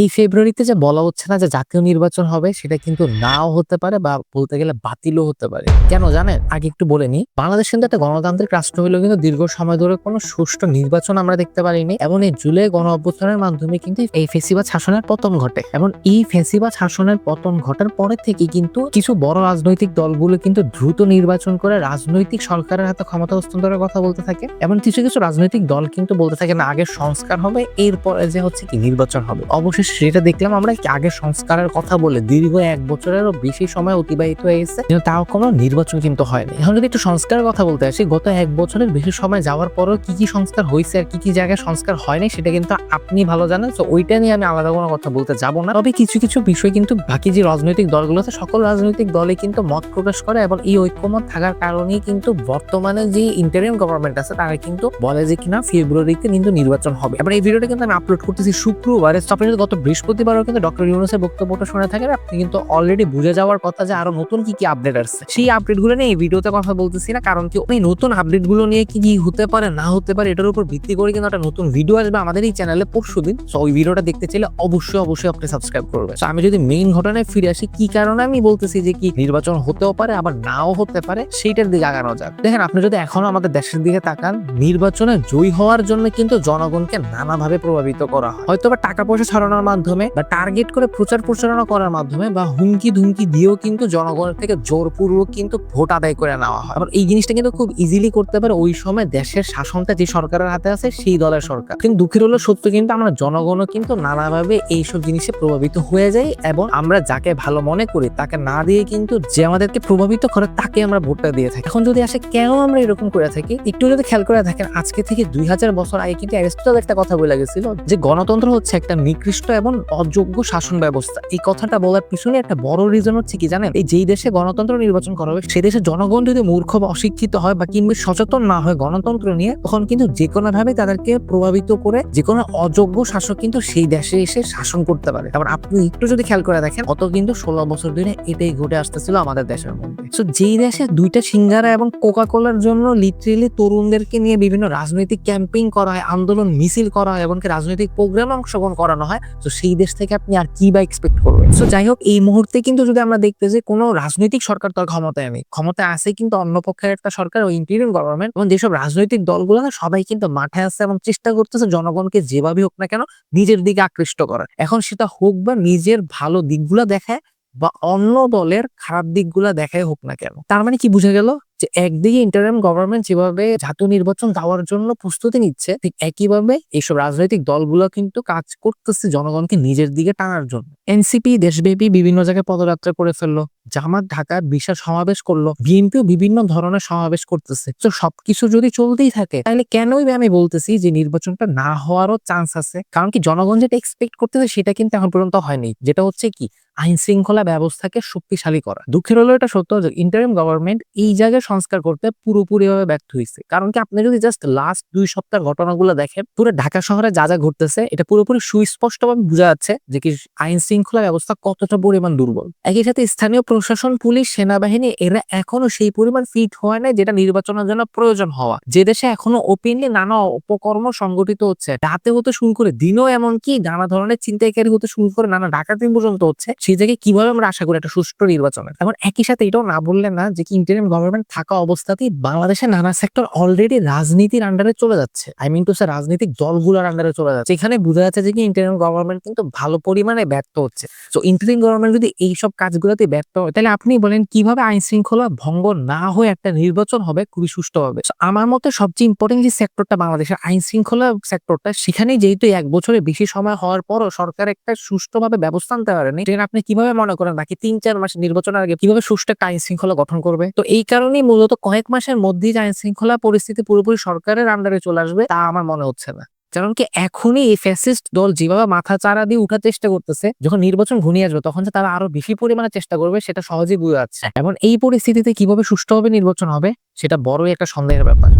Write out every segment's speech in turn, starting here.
এই ফেব্রুয়ারিতে যে বলা হচ্ছে না যে জাতীয় নির্বাচন হবে, সেটা কিন্তু নাও হতে পারে বা বলতে গেলে বাতিলও হতে পারে। কেন জানেন? আগে একটু বলে নি বাংলাদেশ কিন্তু একটা গণতান্ত্রিক রাষ্ট্র হলেও কিন্তু দীর্ঘ সময় ধরে কোনো সুষ্ঠু নির্বাচন আমরা দেখতে পারিনি। এবং এই জুলাই গণ অভ্যুত্থানের মাধ্যমে কিন্তু এই ফেসিবাদ শাসনের পতন ঘটে। এবং এই ফেসিবাদ শাসনের পতন ঘটার পরে থেকে কিন্তু কিছু বড় রাজনৈতিক দলগুলো কিন্তু দ্রুত নির্বাচন করে রাজনৈতিক সরকারের হাতে ক্ষমতা হস্তান্তরের কথা বলতে থাকে। এবং কিছু কিছু রাজনৈতিক দল কিন্তু বলতে থাকে না, আগে সংস্কার হবে, এরপরে যে হচ্ছে কি নির্বাচন হবে। অবশেষে সেটা দেখলাম আমরা আগে সংস্কারের কথা বলে দীর্ঘ এক বছরেরও বেশি সময় অতিবাহিত হয়ে গেছে। কিন্তু তাও কোনো নির্বাচন কিন্তু হয়নি। এখন যদি একটু সংস্কারের কথা বলতে আসি, গত এক বছরের বেশি সময় যাওয়ার পরও কি কি সংস্কার হয়েছে আর কি কি জায়গায় সংস্কার হয়নি সেটা কিন্তু আপনি ভালো জানেন। তো ওইটা নিয়ে আমি আলাদা কোনো কথা বলতে যাব না। তবে কিছু কিছু বিষয় কিন্তু বাকি যে রাজনৈতিক দলগুলো আছে সকল রাজনৈতিক দলে কিন্তু মত প্রকাশ করে এবং এই ঐক্যমত থাকার কারণেই কিন্তু বর্তমানে যে ইন্টারিয়াম গভর্নমেন্ট আছে তারা কিন্তু বলে যে কিনা ফেব্রুয়ারিতে কিন্তু নির্বাচন হবে। এবার এই ভিডিওটা কিন্তু আমি আপলোড করতেছি শুক্রবারে। গত বৃহস্পতিবারও কিন্তু ডক্টর ইউনুসের বক্তব্যটা শুনে থাকেন। আপনি কিন্তু অলরেডি বুঝে যাওয়ার কথা যে আরও নতুন কি কি আপডেট আসছে। সেই আপডেটগুলো নিয়ে এই ভিডিওতে কথা বলতেছি না, কারণ কি ওই নতুন আপডেটগুলো নিয়ে কি কি হতে পারে, না হতে পারে, এটার উপর ভিত্তি করে কিন্তু একটা নতুন ভিডিও আসবে আমাদের এই চ্যানেলে পরশু দিন। তো ওই ভিডিওটা দেখতে চাইলে অবশ্যই অবশ্যই আপনি সাবস্ক্রাইব করবেন। তো আমি যদি মেইন ঘটনায় ফিরে আসি, কি কারণে আমি বলতেছি যে কি নির্বাচন হতেও পারে, আবার নাও হতে পারে, সেইটার দিকে আগানো যাক। দেখেন, আপনি যদি এখনও আমাদের দেশের দিকে তাকান, নির্বাচনে জয়ী হওয়ার জন্য কিন্তু জনগণকে নানাভাবে প্রভাবিত করা হয়। হয়তো বা টাকা পয়সা ছড়ানোর মাধ্যমে বা টার্গেট করে প্রচার প্রচারণা করার মাধ্যমে বা হুমকি ধুমকি দিয়েও কিন্তু জনগণের থেকে জোরপূর্বক কিন্তু ভোট আদায় করে নেওয়া হয়। আবার এই জিনিসটা কিন্তু খুব ইজিলি করতে পারে ওই সময় দেশের শাসনটা যে সরকারের হাতে আছে সেই দলের সরকার। কিন্তু দুঃখের হলো সত্য কিন্তু আমরা জনগণও কিন্তু নানাভাবে এইসব জিনিসে প্রভাবিত হয়ে যাই এবং আমরা যাকে ভালো মনে করি তাকে না দিয়ে কিন্তু যে আমাদেরকে প্রভাবিত করে তাকে আমরা ভোটটা দিয়ে থাকি। এখন যদি আসে কেন আমরা এরকম করে থাকি? একটু যদি খেয়াল করে থাকেন, আজকে থেকে দুই হাজার বছর আগে কিন্তু অ্যারিস্টটল একটা কথা বলে গেছিল যে গণতন্ত্র হচ্ছে একটা নিকৃষ্ট এবং অযোগ্য শাসন ব্যবস্থা। এই কথাটা বলার পিছনে একটা বড় রিজন হচ্ছে কি জানেন? এই যেই দেশে গণতন্ত্র নির্বাচন করা হবে, সে দেশে জনগণ যদি মূর্খ বা অশিক্ষিত হয় বা কিংবা সচেতন না হয় গণতন্ত্র নিয়ে, তখন কিন্তু যে কোনো ভাবে তাদেরকে প্রভাবিত করে যে কোনো অযোগ্য শাসক কিন্তু সেই দেশে এসে শাসন করতে পারে। তারপর আপনি একটু যদি খেয়াল করে দেখেন অত কিন্তু ষোলো বছর ধরে এটাই ঘটে আসতেছিল আমাদের দেশের মধ্যে। তো যেই দেশে দুইটা সিঙ্গারা এবং কোকা কোলার জন্য লিটারেলি তরুণদেরকে নিয়ে বিভিন্ন রাজনৈতিক ক্যাম্পেইন করা হয়, আন্দোলন মিছিল করা হয়, এমনকি রাজনৈতিক প্রোগ্রামে অংশগ্রহণ করানো হয় তো সেই দেশ থেকে আপনি আর কি বা এক্সপেক্ট করবেন? তো যাই হোক এই মুহূর্তে কিন্তু যদি আমরা দেখতে যে কোনো রাজনৈতিক সরকার তার ক্ষমতায় নেই। ক্ষমতায় আছে কিন্তু অন্য পক্ষের একটা সরকার, ওই ইন্টিরিয়াম গভর্নমেন্ট এবং যেসব রাজনৈতিক দলগুলো না সবাই কিন্তু মাঠে আছে এবং চেষ্টা করতেছে জনগণকে যেভাবে হোক না কেন, নিজের দিকে আকৃষ্ট করার। এখন সেটা হোক বা নিজের ভালো দিকগুলো দেখায় বা অন্য দলের খারাপ দিকগুলো দেখায় হোক না কেন। তার মানে কি বুঝে গেল? যে একদিকে ইন্টারিম গভর্নমেন্ট যেভাবে জাতীয় নির্বাচন দেওয়ার জন্য প্রস্তুতি নিচ্ছে, ঠিক একইভাবে এইসব রাজনৈতিক দলগুলো কিন্তু কাজ করতেছে জনগণকে নিজের দিকে টানার জন্য। এনসিপি দেশব্যাপী বিভিন্ন জায়গায় পদযাত্রা করে ফেলল। জামাত ঢাকার বিশাল সমাবেশ করল, বিএনপিও বিভিন্ন ধরনের সমাবেশ করতেছে। তো সবকিছু যদি চলতেই থাকে, তাহলে কেনই আমি বলতেছি যে নির্বাচনটা না হওয়ারও চান্স আছে? কারণ কি জনগণ যেটা এক্সপেক্ট করতেছে, সেটা কিন্তু এখন পর্যন্ত হয়নি। যেটা হচ্ছে কি, আইন শৃঙ্খলা ব্যবস্থাকে শক্তিশালী করা। দুঃখের হলো এটা সত্য যে ইন্টারিম গভর্নমেন্ট এই জায়গায় সংস্কার করতে পুরোপুরিভাবে ব্যর্থ হয়েছে। কারণ কি আপনি যদি জাস্ট লাস্ট দুই সপ্তাহ ঘটনাগুলো দেখেন, পুরো ঢাকা শহরে যা যা ঘটতেছে, এটা পুরোপুরি সুস্পষ্টভাবে বোঝা যাচ্ছে যে কি আইন শৃঙ্খলা ব্যবস্থা কতটা পরিমাণ দুর্বল। একই সাথে স্থানীয় প্রশাসন, পুলিশ, সেনাবাহিনী, এরা এখনও সেই পরিমাণ ফিট হয় না যেটা নির্বাচনের জন্য প্রয়োজন হওয়া। যে দেশে এখনও ওপেনলি নানা অপকর্ম সংগঠিত হচ্ছে। রাতে হতে শুরু করে, দিনও এমনকি নানা ধরনের চিন্তাইকারী হতে শুরু করে, নানা ডাকাতি পর্যন্ত হচ্ছে। সেই জায়গায় কীভাবে আমরা আশা করি একটা সুষ্ঠু নির্বাচনের? এখন একই সাথে এটাও না বললেন না যে কি ইন্টারিম গভর্নমেন্ট থাকা অবস্থাতেই বাংলাদেশের নানা সেক্টর অলরেডি রাজনীতির আন্ডারে চলে যাচ্ছে। আই মিন টু সে রাজনৈতিক দলগুলোর আন্ডারে চলে যাচ্ছে। এখানে বোঝা যাচ্ছে যে কি ইন্টারিম গভর্নমেন্ট কিন্তু ভালো পরিমাণে ব্যর্থ হচ্ছে। তো ইন্টারিম গভর্নমেন্ট যদি এইসব কাজগুলোতে ব্যর্থ হয় তাহলে আপনি বলেন, কীভাবে আইন শৃঙ্খলা ভঙ্গ না হয়ে একটা নির্বাচন হবে? খুবই সুষ্ঠু হবে আমার মতে সবচেয়ে ইম্পর্টেন্ট যে সেক্টরটা বাংলাদেশের আইন শৃঙ্খলা সেক্টরটা সেখানে যেহেতু এক বছরে বেশি সময় হওয়ার পরও সরকার একটা সুষ্ঠুভাবে ব্যবস্থা নিতে পারেনি সেখানে আপনি কীভাবে মনে করেন? বাকি তিন, চার মাস নির্বাচনের আগে কীভাবে সুষ্ঠু একটা আইন শৃঙ্খলা গঠন করবে? তো এই কারণেই মূলত কয়েক মাসের মধ্যেই যে আইন শৃঙ্খলা পরিস্থিতি পুরোপুরি সরকারের আন্ডারে চলে আসবে, তা আমার মনে হচ্ছে না। কারণ কি এখনই এই ফ্যাসিস্ট দল যেভাবে মাথা চারা দিয়ে উঠার চেষ্টা করতেছে, যখন নির্বাচন ঘনিয়ে আসবে, তখন তারা আরও বেশি পরিমাণে চেষ্টা করবে, সেটা সহজেই বোঝা যাচ্ছে। এবং এই পরিস্থিতিতে কীভাবে সুষ্ঠুভাবে নির্বাচন হবে? সেটা বড়ই একটা সন্দেহের ব্যাপার।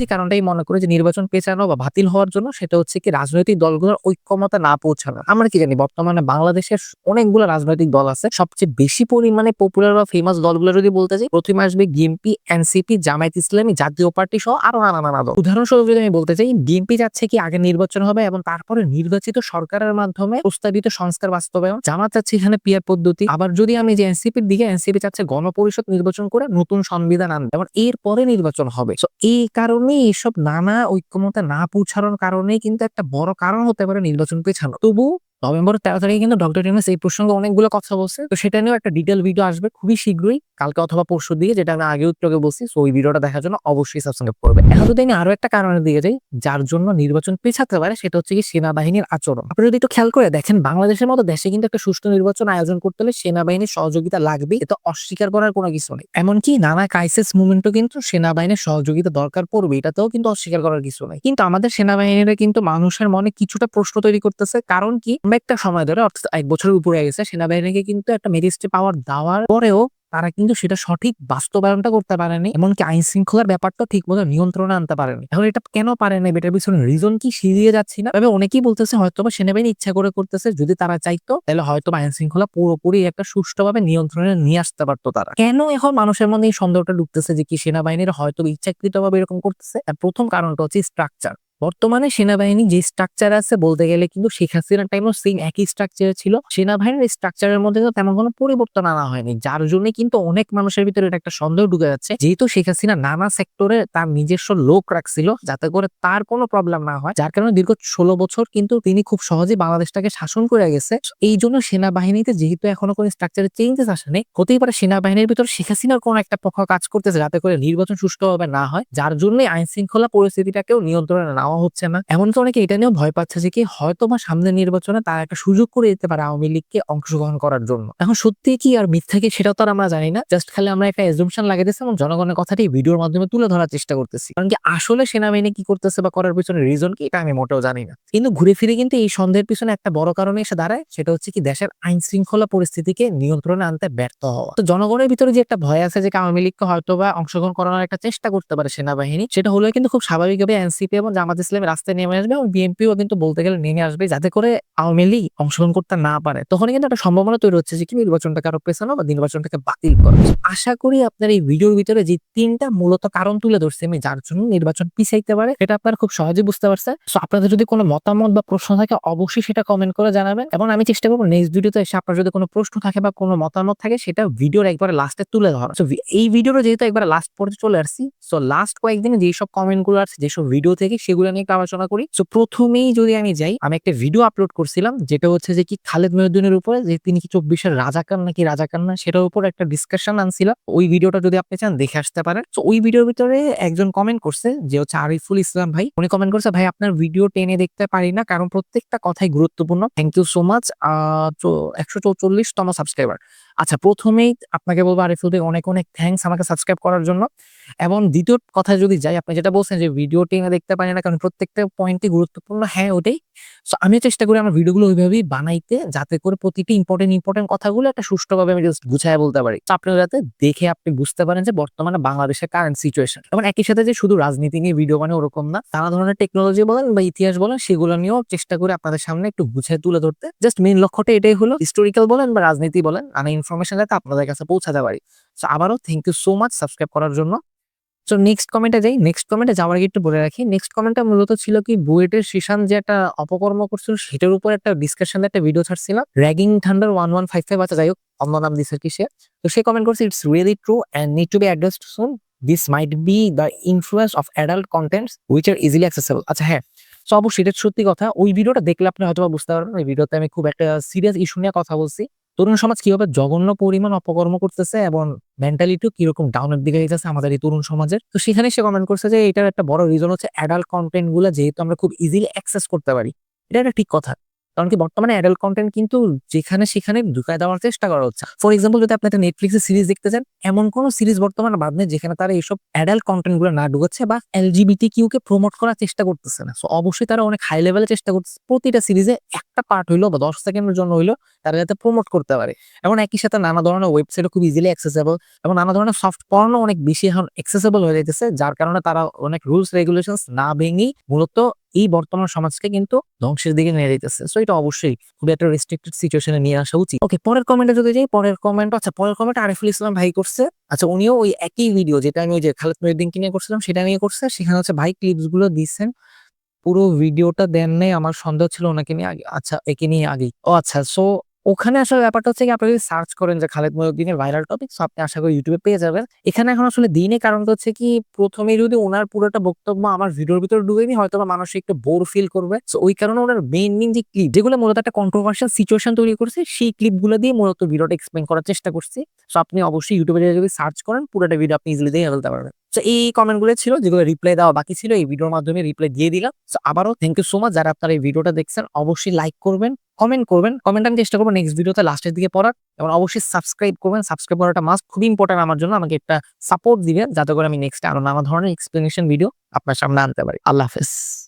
যে কারণটাই মনে করে যে নির্বাচন পেছানো বা বাতিল হওয়ার জন্য সেটা হচ্ছে কি রাজনৈতিক দলগুলোর ঐক্যমতা না পৌঁছানো। আমরা কি জানি, বর্তমানে বাংলাদেশের অনেকগুলো রাজনৈতিক দল আছে। সবচেয়ে বেশি পরিমাণে পপুলার বা ফেমাস দলগুলো যদি বলতে চাই প্রথমে আসবে বিএনপি এনসিপি জামায়াত ইসলামী, জাতীয় পার্টি সহ আরও নানা নানা দল। উদাহরণস্বরূপ যদি আমি বলতে চাই বিএনপি যাচ্ছে কি আগে নির্বাচন হবে এবং তারপরে নির্বাচিত সরকারের মাধ্যমে প্রস্তাবিত সংস্কার বাস্তবায়ন। জামাত চাচ্ছে এখানে পিয়ার পদ্ধতি। আবার যদি আমি যে এনসিপির দিকে এনসিপি চাচ্ছে গণপরিষদ নির্বাচন করে নতুন সংবিধান আনবে। এবং এরপরে নির্বাচন হবে। তো এই কারণে এইসব নানা ঐক্যমতা না পৌঁছানোর কারণে কিন্তু একটা বড় কারণ হতে পারে নির্বাচন পেছানো। তবু নভেম্বরের তেরো তারিখে কিন্তু ডক্টর টেনিস এই প্রসঙ্গে অনেকগুলো কথা বলছে। তো সেটা নিয়েও একটা ডিটেল ভিডিও আসবে খুবই শীঘ্রই, কালকে অথবা পরশু দিয়ে, যেটা আমি আগে উত্তরকে বলছি। সো ওই ভিডিওটা দেখার জন্য অবশ্যই সাবস্ক্রাইব করবে। এখন যদি আরও একটা কারণের দিয়ে যাই, যার জন্য নির্বাচন পেছাতে পারে, সেটা হচ্ছে কি সেনাবাহিনীর আচরণ। আপনি যদি একটু খেয়াল করে দেখেন, বাংলাদেশের মতো দেশে কিন্তু একটা সুষ্ঠু নির্বাচন আয়োজন করতে হলে সেনাবাহিনীর সহযোগিতা লাগবে এটা অস্বীকার করার কোনো কিছু নেই। এমনকি নানা ক্রাইসিস মুভমেন্টও কিন্তু সেনাবাহিনীর সহযোগিতা দরকার পড়বে, এটাতেও কিন্তু অস্বীকার করার কিছু নেই। কিন্তু আমাদের সেনাবাহিনীরা কিন্তু মানুষের মনে কিছুটা প্রশ্ন তৈরি করতেছে। কারণ কি? একটা সময় ধরে, অর্থাৎ এক বছরের উপরে গেছে, সেনাবাহিনীকে কিন্তু একটা মেজিস্ট্রি পাওয়ার দেওয়ার পরেও তারা কিন্তু সেটা সঠিক বাস্তবায়নটা করতে পারেনি, এমনকি আইন শৃঙ্খলার ব্যাপারটা ঠিক মতো নিয়ন্ত্রণে আনতে পারেনি। এখন এটা কেন পারেনি? এটার পিছনে রিজন কি সিরিয়ে যাচ্ছি না? তবে অনেকেই বলতেছে হয়তো বা সেনাবাহিনী ইচ্ছা করে করতেছে, যদি তারা চাইতো, তাহলে হয়তো আইন শৃঙ্খলা পুরোপুরি একটা সুষ্ঠুভাবে নিয়ন্ত্রণে নিয়ে আসতে পারতো তারা। কেন এখন মানুষের মধ্যে এই সন্দেহটা ঢুকতেছে যে কি সেনাবাহিনীর হয়তো ইচ্ছাকৃতভাবে এরকম করতেছে? প্রথম কারণটা হচ্ছে স্ট্রাকচার বর্তমানে সেনাবাহিনী যে স্ট্রাকচার আছে বলতে গেলে কিন্তু শেখ হাসিনার টাইমও সেম একই স্ট্রাকচার ছিল। সেনাবাহিনীর স্ট্রাকচারের মধ্যে তেমন কোনো পরিবর্তন আনা হয়নি, যার জন্য কিন্তু অনেক মানুষের ভিতরে এটা একটা সন্দেহ ঢুকে যাচ্ছে। যেহেতু শেখ হাসিনা নানা সেক্টরে তার নিজস্ব লোক রাখছিল, যাতে করে তার কোনো প্রবলেম না হয়, যার কারণে দীর্ঘ ষোলো বছর কিন্তু তিনি খুব সহজেই বাংলাদেশটাকে শাসন করে গেছে। এই জন্য সেনাবাহিনীতে যেহেতু এখনও কোনো স্ট্রাকচারের চেঞ্জেস আসেনি হতেই পারে সেনাবাহিনীর ভিতর শেখ হাসিনার কোনো একটা পক্ষ কাজ করতেছে, যাতে করে নির্বাচন সুষ্ঠুভাবে না হয়, যার জন্য আইন শৃঙ্খলা পরিস্থিতিটাকেও নিয়ন্ত্রণে নেওয়া হচ্ছে না। এমনকি অনেকে এটা নিয়েও ভয় পাচ্ছে যে কি হয়তো বা সামনের নির্বাচনে তারা একটা সুযোগ করে দিতে পারে আওয়ামী লীগকে অংশগ্রহণ করার জন্য। এখন সত্যি কি আর মিথ্যা কি সেটাও তো আর আমরা জানি না। জাস্ট খালি আমরা একটা এজুমশন লাগাইতেছি এবং জনগণের কথাটি ভিডিওর মাধ্যমে তুলে ধরার চেষ্টা করতেছি। কারণ কি আসলে সেনাবাহিনী কি করতেছে বা করার পিছনে রিজন কি এটা আমি মোটেও জানি না। কিন্তু ঘুরে ফিরে কিন্তু এই সন্দেহের পিছনে একটা বড় কারণে এসে দাঁড়ায়, সেটা হচ্ছে কি দেশের আইন শৃঙ্খলা পরিস্থিতিকে নিয়ন্ত্রণে আনতে ব্যর্থ হওয়া। তো জনগণের ভিতরে যে একটা ভয় আছে যে আওয়ামী লীগকে হয়তো বা অংশগ্রহণ করানোর একটা চেষ্টা করতে পারে সেনাবাহিনী, সেটা হলে কিন্তু খুব স্বাভাবিকভাবে এনসিপি এবং জামাত ইসলামের রাস্তায় নেমে আসবে এবং বিএনপিও কিন্তু বলতে গেলে নেমে আসবে যাতে করে আওয়ামী লীগ অংশগ্রহণ করতে না পারে। তখন কিন্তু একটা সম্ভাবনা তৈরি হচ্ছে যে কি নির্বাচনটাকে আরও পেছানো বা নির্বাচনটাকে বাতিল করা। আশা করি আপনার এই ভিডিওর ভিতরে যে তিনটা মূলত কারণ তুলে ধরছি আমি যার জন্য নির্বাচন পিছাইতে পারে, সেটা আপনারা খুব সহজে বুঝতে পারছেন। সো আপনাদের যদি কোনো মতামত বা প্রশ্ন থাকে, অবশ্যই সেটা কমেন্ট করে জানাবেন এবং আমি চেষ্টা করব নেক্সট ভিডিওতে এসে আপনার যদি কোনো প্রশ্ন থাকে বা কোনো মতামত থাকে, সেটা ভিডিওর একবারে লাস্টে তুলে ধরা সো এই ভিডিওটা যেহেতু একবার লাস্ট পর্যন্ত চলে আসছি সো লাস্ট কয়েকদিনে যেসব কমেন্টগুলো আছে যেসব ভিডিও থেকে সেগুলো নিয়ে একটু আলোচনা করি। তো প্রথমেই যদি আমি যাই, আমি একটা ভিডিও আপলোড করছিলাম, যেটা হচ্ছে যে কি খালেদ মহিউদ্দিনের উপরে যে তিনি কি চব্বিশের রাজাকার নাকি রাজাকার না সেটার উপর একটা ডিসকাশন আনছিলাম। ওই ভিডিওটা যদি আপনি চান, দেখে আসতে পারেন। তো ওই ভিডিওর ভিতরে একজন কমেন্ট করছে যে হচ্ছে আরিফুল ইসলাম ভাই। উনি কমেন্ট করছে, ভাই, আপনার ভিডিও টেনে দেখতে পারি না, কারণ প্রত্যেকটা কথাই গুরুত্বপূর্ণ। থ্যাংক ইউ সো মাচ একশো চৌচল্লিশতম সাবস্ক্রাইবার আচ্ছা প্রথমেই আপনাকে বলব আরিফুল ভাই, অনেক অনেক থ্যাঙ্কস আমাকে সাবস্ক্রাইব করার জন্য। এবং দ্বিতীয় কথা যদি যাই, আপনি যেটা বলছেন যে ভিডিও টেনে দেখতে পারি না, কারণ প্রত্যেকটা পয়েন্টই গুরুত্বপূর্ণ হ্যাঁ ওটাই। সো আমি চেষ্টা করি আমার ভিডিওগুলো ওইভাবেই বানাইতে, যাতে করে প্রতিটি ইম্পর্টেন্ট ইম্পর্টেন্ট কথাগুলো একটা সুষ্ঠুভাবে আমি জাস্ট গুছায় বলতে পারি। তো আপনি যাতে দেখে আপনি বুঝতে পারেন যে বর্তমানে বাংলাদেশের কারেন্ট সিচুয়েশন এবং একই সাথে যে শুধু রাজনীতি নিয়ে ভিডিও মানে ওরকম না, নানা ধরনের টেকনোলজি বলেন বা ইতিহাস বলেন, সেগুলো নিয়েও চেষ্টা করে আপনাদের সামনে একটু গুছায় তুলে ধরতে। জাস্ট মেন লক্ষ্যটা এটাই হলো হিস্টোরিক্যাল বলেন বা রাজনীতি বলেন আমি ইনফরমেশন যাতে আপনাদের কাছে পৌঁছাতে পারি। সো আবারও thank you so much subscribe করার জন্য। সো নেক্সট কমেন্টে যাই। নেক্সট কমেন্টে যাওয়ার আগে একটু বলে রাখি। নেক্সট কমেন্টটা মূলত ছিল কি, বুয়েটের শিশান যে একটা অপকর্ম করছিল, সেটার উপর একটা ডিসকাশন একটা video ছাড়ছিলাম। Raging thunder one one five five আছে। যাই হোক, অন্য নাম দিছে কি সে? তো সে কমেন্ট করছে it's really true and need to be addressed soon this might be the influence of adult contents which are easily accessible আচ্ছা হ্যাঁ। সো অবশ্যই এটা সত্যি কথা। ওই ভিডিওটা দেখলে আপনি হয়তো বুঝতে পারবেন। ওই ভিডিওতে আমি খুব একটা সিরিয়াস ইস্যু নিয়ে কথা বলছি। তরুণ সমাজ কীভাবে জঘন্য পরিমাণ অপকর্ম করতেছে এবং মেন্টালিটিও কীরকম ডাউনের দিকে যাচ্ছে আমাদের এই তরুণ সমাজের? তো সেখানে সে কমেন্ট করছে যে এটার একটা বড় রিজন হচ্ছে অ্যাডাল্ট কন্টেন্টগুলো যেহেতু আমরা খুব ইজিলি অ্যাক্সেস করতে পারি। এটা একটা ঠিক কথা। কারণ কি বর্তমানে অ্যাডাল্ট কন্টেন্ট কিন্তু যেখানে সেখানে ঢুকায় দেওয়ার চেষ্টা করা হচ্ছে। ফর এক্সাম্পল যদি আপনি একটা নেটফ্লিক্সের সিরিজ দেখতে চান, এমন কোন সিরিজ বর্তমানে বাদ নেই যেখানে তারা এইসব অ্যাডাল্ট কন্টেন্টগুলো না ঢুকাচ্ছে বা এলজিবিটি কিউ কে প্রমোট করার চেষ্টা করতেছে না। সো অবশ্যই তারা অনেক হাই লেভেলে চেষ্টা করতেছে। প্রতিটা সিরিজে একটা পার্ট হইল বা দশ সেকেন্ডের জন্য হইল তারা যাতে প্রমোট করতে পারে। এবং একই সাথে নানা ধরনের ওয়েবসাইটও খুব ইজিলি অ্যাক্সেসেবল এবং নানা ধরনের সফট পর্নও অনেক বেশি এখন অ্যাক্সেসেবল হয়ে যাইতেছে, যার কারণে তারা অনেক রুলস রেগুলেশনস না ভেঙেই মূলত এই বর্তমান সমাজকে কিন্তু ধ্বংসের দিকে নিয়ে যেতেছে সো এটা অবশ্যই খুব একটা রেস্ট্রিক্টেড সিচুয়েশনে নিয়ে আসা উচিত। ওকে পরের কমেন্টে যদি যাই, পরের কমেন্ট আচ্ছা পরের কমেন্ট আরিফুল ইসলাম ভাই করছে। আচ্ছা উনিও ওই একই ভিডিও যেটা আমি ওই যে খালেদ মহিউদ্দিনকে নিয়ে করছিলাম, সেটা নিয়ে করছে। সেখানে হচ্ছে, ভাই ক্লিপসগুলো দিচ্ছেন পুরো ভিডিওটা দেন নাই, আমার সন্দেহ ছিল ওনাকে নিয়ে আগে আচ্ছা একে নিয়ে আগেই। ও আচ্ছা সো ওখানে আসার ব্যাপারটা হচ্ছে কি আপনি যদি সার্চ করেন যে খালেদ মহিউদ্দিনের ভাইরাল টপিক সো আপনি আশা করি ইউটিউবে পেয়ে যাবেন। এখানে এখন আসলে দিনে কারণটা হচ্ছে কি, প্রথমে যদি ওনার পুরোটা বক্তব্য আমার ভিডিওর ভিতরে ঢুকেনি হয়তো বা মানুষ একটু বোর ফিল করবে। সো ওই কারণে ওনার মেইন মেইন যে ক্লিপ যেগুলো মূলত একটা কন্ট্রোভার্সিয়াল সিচুয়েশন তৈরি করছে, সেই ক্লিপগুলো দিয়ে মূলত ভিডিওটা এক্সপ্লেন করার চেষ্টা করছি। সো আপনি অবশ্যই ইউটিউবে যদি সার্চ করেন, পুরোটা ভিডিও আপনি ইজিলি দেখে ফেলতে পারবেন। তো এই কমেন্টগুলো ছিল, যেগুলো রিপ্লাই দেওয়া বাকি ছিল, এই ভিডিওর মাধ্যমে রিপ্লাই দিয়ে দিলাম। সো আবারও থ্যাংক ইউ সো মাচ যারা আপনারা এই ভিডিওটা দেখছেন, অবশ্যই লাইক করবেন। কমেন্ট করবেন কমেন্ট আমি চেষ্টা করব নেক্সট ভিডিওতে লাস্টের দিকে পড়ার এবং অবশ্যই সাবস্ক্রাইব করবেন। সাবস্ক্রাইব করাটা মাস্ট খুবই ইম্পর্টেন্ট আমার জন্য। আমাকে একটা সাপোর্ট দিবেন, যাতে করে আমি নেক্সট আরও নানা ধরনের এক্সপ্লেনেশন ভিডিও আপনার সামনে আনতে পারি। আল্লাহ হাফেজ।